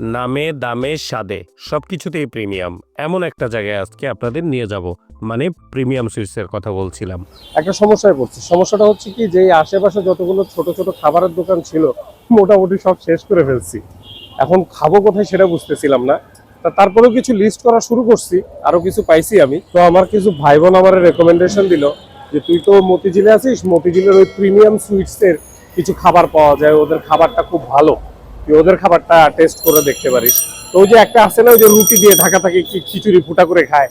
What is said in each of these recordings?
নামে, দামে, স্বাদে সব কিছুতেই প্রিমিয়াম। এমন একটা জায়গায় আজকে আপনাদের নিয়ে যাব মানে প্রিমিয়াম সুইটসের কথা বলছিলাম। একটা সমস্যায় পড়ছি। সমস্যাটা হচ্ছে কি যে আশেপাশে যতগুলো ছোট ছোট খাবারের দোকান ছিল, মোটামুটি সব শেষ করে ফেলছি। এখন খাব কোথায় সেটা বুঝতেছিলাম না। তা তারপরেও কিছু লিস্ট করা শুরু করছি, আরও কিছু পাইছি আমি। তো আমার কিছু ভাই বোন আমার রেকমেন্ডেশন দিল যে, তুই তো মতিঝিলে আছিস, মতিঝিলের ওই প্রিমিয়াম সুইটস এর কিছু খাবার পাওয়া যায়, ওদের খাবারটা খুব ভালো। তুই ওদের খাবারটা টেস্ট করে দেখতে পারিস। তো ওই যে একটা আছে না, ওই যে রুটি দিয়ে ঢাকা থাকে খিচুড়ি ফুটা করে খায়।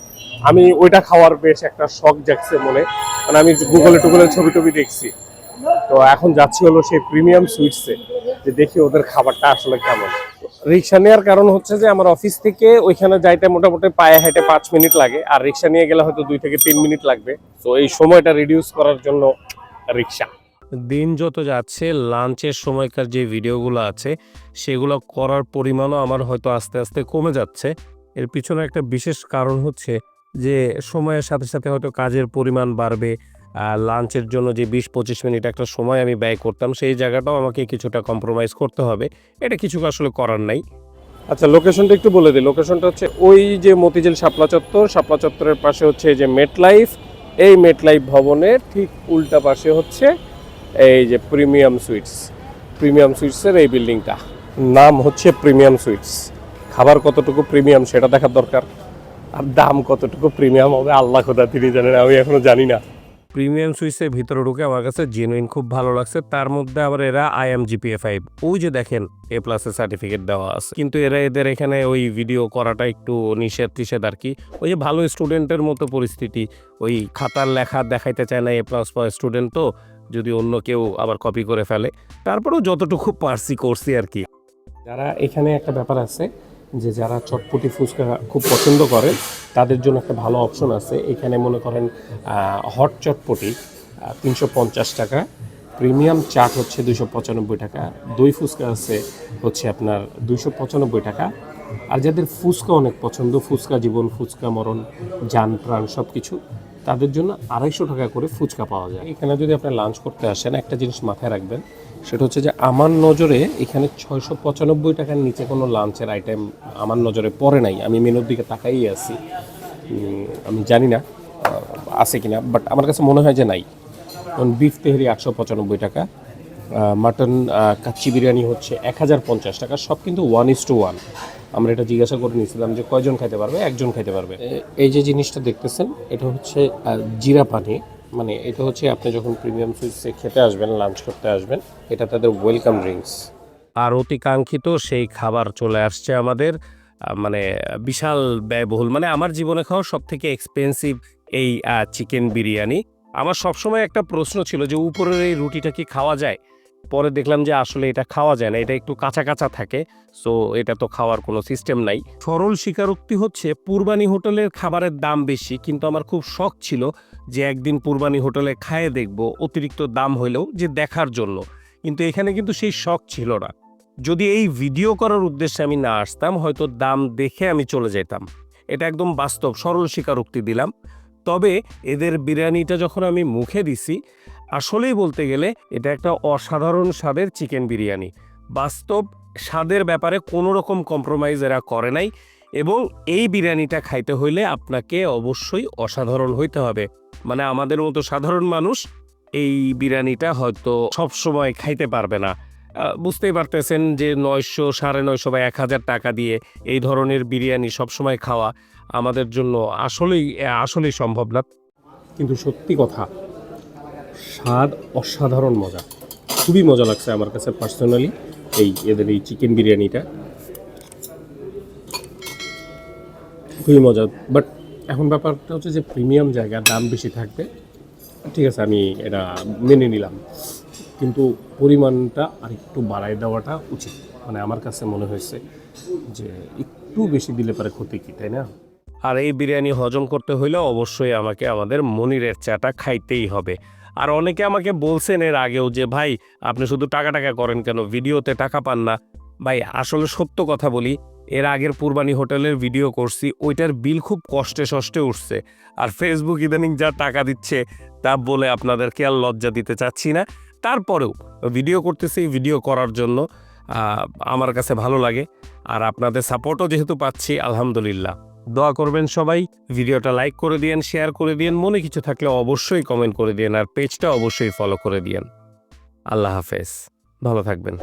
আমি ওইটা খাওয়ার বেশ একটা শখ জাগছে মনে। মানে আমি গুগলে টুগলে ছবি টবি দেখছি। তো এখন যাচ্ছি হলো সেই প্রিমিয়াম সুইটসে যে দেখি ওদের খাবারটা আসলে কেমন। রিক্সা নেওয়ার কারণ হচ্ছে যে আমার অফিস থেকে ওইখানে যাইতে মোটামুটি পায়ে হেঁটে পাঁচ মিনিট লাগে। আর রিক্সা নিয়ে গেলে হয়তো দুই থেকে তিন মিনিট লাগবে। তো এই সময়টা রিডিউস করার জন্য রিক্সা। দিন যত যাচ্ছে, লাঞ্চের সময়কার যে ভিডিওগুলো আছে, সেগুলো করার পরিমাণও আমার হয়তো আস্তে আস্তে কমে যাচ্ছে। এর পিছনে একটা বিশেষ কারণ হচ্ছে যে, সময়ের সাথে সাথে হয়তো কাজের পরিমাণ বাড়বে লাঞ্চের জন্য যে বিশ পঁচিশ মিনিট একটা সময় আমি ব্যয় করতাম, সেই জায়গাটাও আমাকে কিছুটা কম্প্রোমাইজ করতে হবে। এটা কিছু আসলে করার নাই। আচ্ছা লোকেশনটা একটু বলে দিই। লোকেশনটা হচ্ছে ওই যে মতিঝিল শাপলা চত্বর। শাপলা চত্বরের পাশে হচ্ছে যে মেট লাইফ এই মেট লাইফ ভবনের ঠিক উল্টা পাশে হচ্ছে এই যে প্রিমিয়াম সুইটস, প্রিমিয়াম সুইটসের এই বিল্ডিংটা। নাম হচ্ছে প্রিমিয়াম সুইটস। খাবার কতটুকু প্রিমিয়াম সেটা দেখার দরকার। আর দাম কতটুকু প্রিমিয়াম হবে, আল্লাহ খোদা তিনি জানেন, আমি এখনও জানি না। প্রিমিয়াম সুইচের ভিতরে ঢুকে আমার কাছে জেনুইন খুব ভালো লাগছে। তার মধ্যে আবার এরা আই এম জিপিএ ফাইভ ওই যে দেখেন এ প্লাসের সার্টিফিকেট দেওয়া আছে। কিন্তু এরা এদের এখানে ওই ভিডিও করাটা একটু নিষেধ টিষেধ আর কি। ওই যে ভালো স্টুডেন্টের মতো পরিস্থিতি। ওই খাতার লেখা দেখাইতে চায় না এ প্লাস স্টুডেন্ট তো। যদি অন্য কেউ আবার কপি করে ফেলে। তারপরেও যতটুকু পারছি করছি আর কি। যারা এখানে একটা ব্যাপার আছে যে যারা চটপটি ফুচকা খুব পছন্দ করে, তাদের জন্য একটা ভালো অপশন আছে। এখানে মনে করেন হট চটপটি তিনশো পঞ্চাশ টাকা। প্রিমিয়াম চাট হচ্ছে দুশো পঁচানব্বই টাকা। দই ফুচকা আছে হচ্ছে আপনার দুশো পঁচানব্বই টাকা। আর যাদের ফুচকা অনেক পছন্দ, ফুচকা জীবন, ফুচকা মরণ যান প্রাণ সব কিছু তাদের জন্য আড়াইশো টাকা করে ফুচকা পাওয়া যায়। এখানে যদি আপনি লাঞ্চ করতে আসেন, একটা জিনিস মাথায় রাখবেন, সেটা হচ্ছে যে আমার নজরে এখানে ছয়শো পঁচানব্বই টাকার নিচে কোনো লাঞ্চের আইটেম আমার নজরে পড়ে নাই। আমি মেনুর দিকে তাকাই আছি। আমি জানি না আছে কিনা বাট আমার কাছে মনে হয় যে নাই। কারণ বিফ তেহরি আটশো পঁচানব্বই টাকা মাটন কাচ্চি বিরিয়ানি হচ্ছে এক হাজার পঞ্চাশ টাকা, সব কিন্তু ওয়ান ইস টু ওয়ান আমরা এটা জিজ্ঞাসা করে নিয়েছিলাম যে কয়জন খাইতে পারবে? একজন খাইতে পারবে। এই যে জিনিসটা দেখতেছেন এটা হচ্ছে জিরা পানি। মানে এটা হচ্ছে আপনি যখন প্রিমিয়াম সুইটসে খেতে আসবেন লাঞ্চ করতে আসবেন এটা তাদের ওয়েলকাম ড্রিঙ্কস আর অতিকাঙ্ক্ষিত সেই খাবার চলে আসছে আমাদের মানে বিশাল ব্যয়বহুল। মানে আমার জীবনে খাওয়া সব থেকে এক্সপেন্সিভ এই চিকেন বিরিয়ানি। আমার সবসময় একটা প্রশ্ন ছিল যে উপরের এই রুটিটা কি খাওয়া যায়? পরে দেখলাম যে আসলে এটা খাওয়া যায় না, এটা একটু কাঁচা কাঁচা থাকে সো এটা তো খাওয়ার কোনো সিস্টেম নাই। সরল স্বীকারোক্তি হচ্ছে পূর্বানি হোটেলের খাবারের দাম বেশি, কিন্তু আমার খুব শখ ছিল যে একদিন পূর্বানি হোটেলে খায়ে দেখব, অতিরিক্ত দাম হইলেও যে দেখার জন্য। কিন্তু এখানে কিন্তু সেই শখ ছিল না। যদি এই ভিডিও করার উদ্দেশ্যে আমি না আসতাম, হয়তো দাম দেখে আমি চলে যেতাম। এটা একদম বাস্তব, সরল স্বীকারোক্তি দিলাম। তবে এদের বিরিয়ানিটা যখন আমি মুখে দিছি আসলেই বলতে গেলে এটা একটা অসাধারণ স্বাদের চিকেন বিরিয়ানি। বাস্তব স্বাদের ব্যাপারে কোনো রকম কম্প্রোমাইজ এরা করে নাই এবং এই বিরিয়ানিটা খাইতে হইলে আপনাকে অবশ্যই অসাধারণ হইতে হবে। মানে আমাদের মতো সাধারণ মানুষ এই বিরিয়ানিটা হয়তো সব সময় খাইতে পারবে না। বুঝতেই পারতেছেন যে নয়শো, সাড়ে নয়শো বা এক হাজার টাকা দিয়ে এই ধরনের বিরিয়ানি সবসময় খাওয়া আমাদের জন্য আসলেই আসলেই সম্ভব না। কিন্তু সত্যি কথা স্বাদ অসাধারণ মজা। খুবই মজা লাগছে আমার কাছে পার্সোনালি এই এদের এই চিকেন বিরিয়ানিটা। খুবই মজা বাট এখন ব্যাপারটা হচ্ছে যে প্রিমিয়াম জায়গা, দাম বেশি থাকবে। ঠিক আছে, আমি এটা মেনে নিলাম। কিন্তু পরিমাণটা আর একটু বাড়াই দেওয়াটা উচিত। মানে আমার কাছে মনে হয়েছে যে একটু বেশি দিলে পারে ক্ষতি কি, তাই না? আর এই বিরিয়ানি হজম করতে হইলে অবশ্যই আমাকে আমাদের মনিরের চাটা খাইতেই হবে। আর অনেকে আমাকে বলছেন এর আগেও যে, ভাই, আপনি শুধু টাকা টাকা করেন কেন? ভিডিওতে টাকা পান না। ভাই, আসলে সত্য কথা বলি, এর আগের পূর্বানি হোটেলের ভিডিও করছি, ওইটার বিল খুব কষ্টে সষ্টে উঠছে। আর ফেসবুক ইদানিং যা টাকা দিচ্ছে, তা বলে আপনাদেরকে আর লজ্জা দিতে চাচ্ছি না। তারপরেও ভিডিও করতেছি, ভিডিও করার জন্য আমার কাছে ভালো লাগে। আর আপনাদের সাপোর্টও যেহেতু পাচ্ছি, আলহামদুলিল্লাহ। দোয়া করবেন সবাই। ভিডিওটা লাইক করে দিয়েন শেয়ার করে দিয়েন, মনে কিছু থাকলে অবশ্যই কমেন্ট করে দিয়েন আর পেজটা অবশ্যই ফলো করে দিয়েন। আল্লাহ হাফেজ। ভালো থাকবেন।